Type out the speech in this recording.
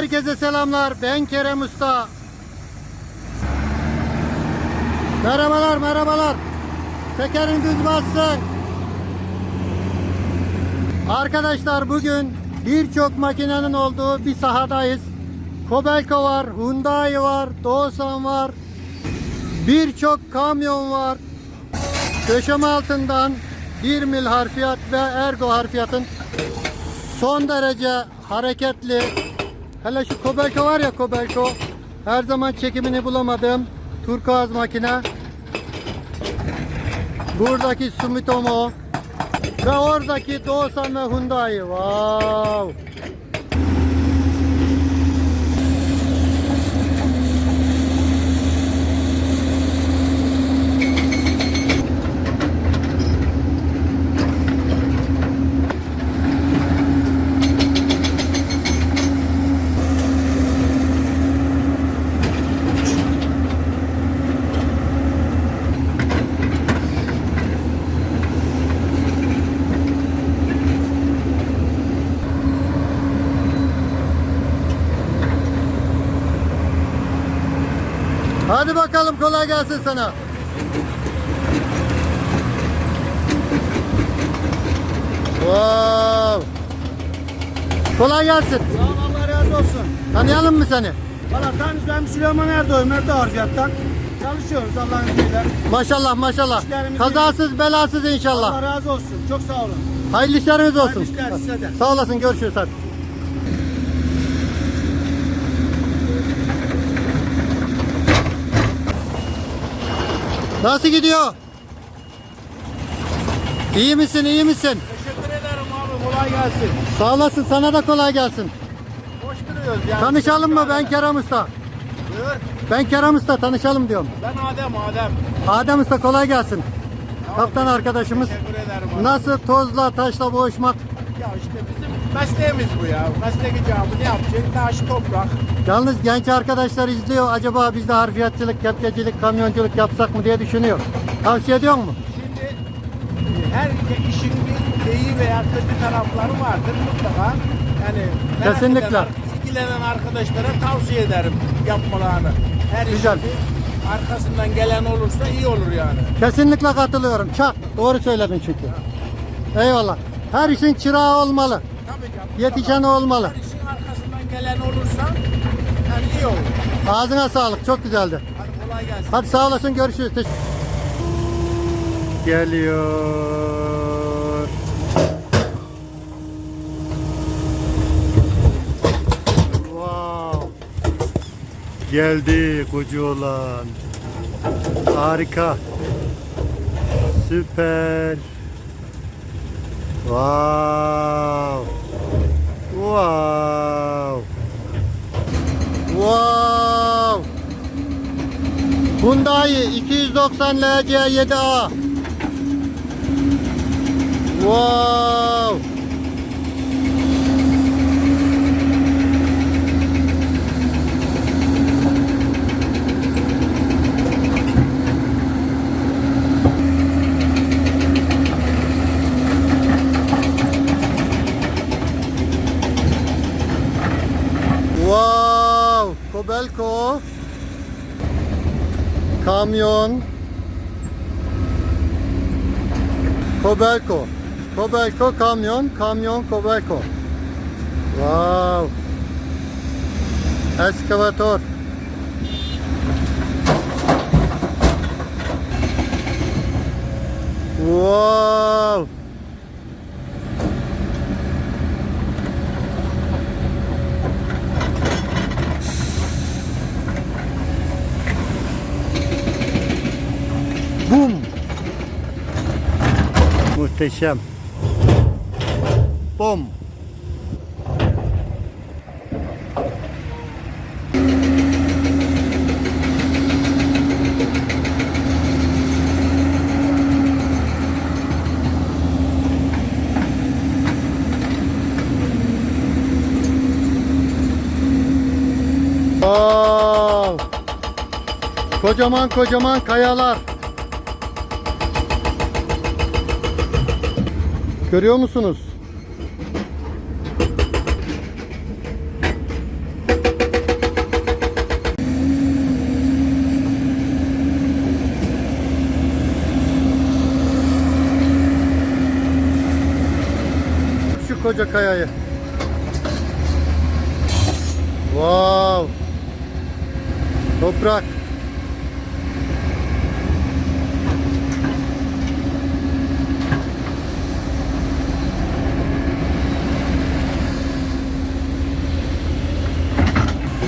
Herkese selamlar. Ben Kerem Usta. Merhabalar, merhabalar. Tekerin düz bassın. Arkadaşlar bugün birçok makinenin olduğu bir sahadayız. Kobelko var, Hyundai var, Doosan var. Birçok kamyon var. Köşeme altından 1 mil harfiyat ve ergo harfiyatın son derece hareketli. Hele şu Kobelko var ya Kobelko. Her zaman çekimini bulamadım. Turkuaz makine. Buradaki Sumitomo. Ve oradaki Doosan ve Hyundai. Wow. Hadi bakalım kolay gelsin sana. Wow. Kolay gelsin. Sağ ol Allah razı olsun. Tanıyalım mı seni? Valla tanış ben Süleyman Erdoğan, Mert Harfiyat'tan. Çalışıyoruz Allah'ın izniyle. Maşallah maşallah. İşlerimiz Kazasız belasız inşallah. Allah razı olsun. Çok sağ olun. Hayırlı işleriniz olsun. Hayırlı işler size de. Sağ olasın görüşürüz hadi. Nasıl gidiyor? İyi misin iyi misin? Teşekkür ederim abi. Kolay gelsin. Sağ olasın sana da kolay gelsin. Hoş duruyoruz yani. Tanışalım mı ben Kerem Usta? Buyur. Ben Kerem Usta tanışalım diyorum. Ben Adem, Adem. Adem Usta kolay gelsin. Kaptan arkadaşımız. Teşekkür ederim abi. Nasıl tozla taşla boğuşmak? Ya işte bizim mesleğimiz bu ya. Meslek icabı ne yapacak? Taş, toprak. Yalnız genç arkadaşlar izliyor. Acaba biz de harfiyatçılık, kepçecilik, kamyonculuk yapsak mı diye düşünüyor. Tavsiye ediyor mu? Şimdi e, her işin bir iyi veya kötü tarafları vardır mutlaka. Yani merak Kesinlikle. eden, ilgilenen arkadaşlara tavsiye ederim yapmalarını. Her Güzel. işin bir arkasından gelen olursa iyi olur yani. Kesinlikle katılıyorum. Çak. Doğru söyledin çünkü. Eyvallah. Her işin çırağı olmalı. Tabii. Yetişeni olmalı. Her işin arkasından gelen olursa yani iyi olur. Ağzına sağlık. Çok güzeldi. Hadi kolay gelsin. Hadi sağ olasın. Görüşürüz. Geliyor. Wow. Geldi koca olan. Harika. Süper. Wow. Wow. Wow. Hyundai 290 LC7A. Wow. Wow. Kobelko. Kamyon. Kobelko. Kobelko kamyon, kamyon Kobelko. Wow. Eskavator. Wow. Muhteşem. Bom. Wow. Kocaman kocaman kayalar. Görüyor musunuz? Şu koca kayayı. Wow. Toprak.